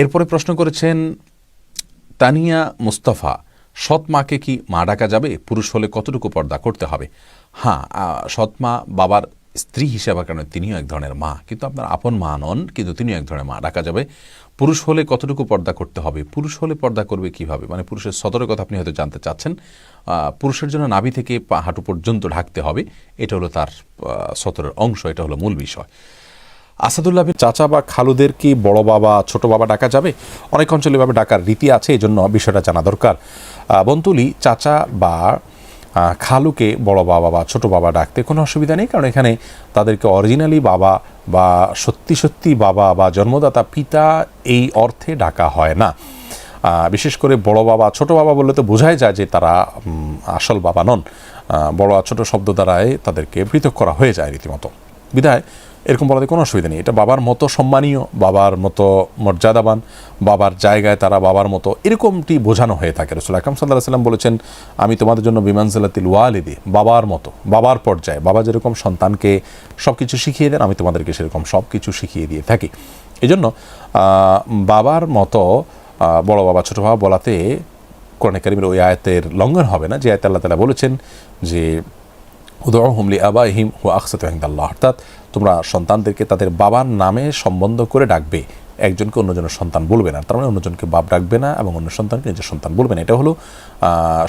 এরপরে প্রশ্ন করেছেন, তানিয়া, মুস্তাফা, সৎ মাকে কি মা ডাকা যাবে? পুরুষ হলে কতটুকু পর্দা করতে হবে? হ্যাঁ সৎ মা বাবার স্ত্রী হিসেবে, কারণে তিনিও এক ধরনের মা। কিন্তু আপনার আপন মা নন, কিন্তু তিনিও এক ধরনের মা ডাকা যাবে। পুরুষ হলে কতটুকু পর্দা করতে হবে? পুরুষ হলে পর্দা করবে কীভাবে? মানে পুরুষের সদরের কথা আপনি হয়তো জানতে চাচ্ছেন। পুরুষের জন্য নাভি থেকে হাঁটু পর্যন্ত ঢাকতে হবে। এটা হলো তার সতরের অংশ, এটা হলো মূল বিষয়। আসাদুল্লাহ বিন চাচা বা খালুদের কি বড় বাবা, ছোট বাবা ডাকা যাবে? অনেক অঞ্চলে এভাবে ডাকার রীতি আছে এই জন্য বিষয়টা জানা দরকার। বন্তুলি চাচা বা খালুকে বড় বাবা বা ছোট বাবা ডাকতে কোনো অসুবিধা নেই, কারণ এখানে তাদেরকে অরিজিনালি বাবা বা সত্যি সত্যি বাবা বা জন্মদাতা পিতা এই অর্থে ডাকা হয় না। বিশেষ করে বড় বাবা, ছোট বাবা বললে তো বোঝাই যায় যে তারা আসল বাবা নন। বড় আর ছোট শব্দ দ্বারাই তাদেরকে পৃথক করা হয়ে যায় রীতিমতো। বিদায় এরকম বলাতে কোনো অসুবিধা নেই। এটা বাবার মতো সম্মানীয়, বাবার মতো মর্যাদাবান, বাবার জায়গায় তারা বাবার মতো এরকমটি বোঝানো হয়ে থাকে। রসুল আকরম সাল্লাহ সাল্লাম বলেছেন, আমি তোমাদের জন্য বিমানসালাতিল ওয়ালিদি, বাবার মতো, বাবার পর্যায়ে, বাবা যেরকম সন্তানকে সব কিছু শিখিয়ে দেন, আমি তোমাদেরকে সেরকম সব কিছু শিখিয়ে দিয়ে থাকি। এই জন্য বাবার মতো বড় বাবা, ছোটো বাবা বলাতে কোরআন কারিমের ওই আয়াতের লঙ্ঘন হবে না, যে আয়াত আল্লাহ তালা বলেছেন যে উদহুমলি আবা হিম হু আকসাত অর্থাৎ তোমরা সন্তানদেরকে তাদের বাবার নামে সম্বন্ধ করে ডাকবে। একজনকে অন্যজনের সন্তান বলবে না। তার মানে অন্যজনকে বাপ ডাকবে না এবং অন্য সন্তানকে নিজের সন্তান বলবে না। এটা হলো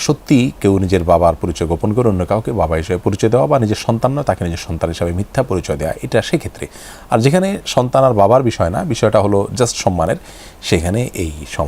সত্যি কেউ নিজের বাবার পরিচয় গোপন করে অন্য কাউকে বাবা হিসেবে পরিচয় দেওয়া বা নিজের সন্তান নয়, তাকে নিজের সন্তান হিসাবে মিথ্যা পরিচয় দেওয়া এটা সেক্ষেত্রে। আর যেখানে সন্তান আর বাবার বিষয় না, বিষয়টা হলো জাস্ট সম্মানের। সেখানে এই সম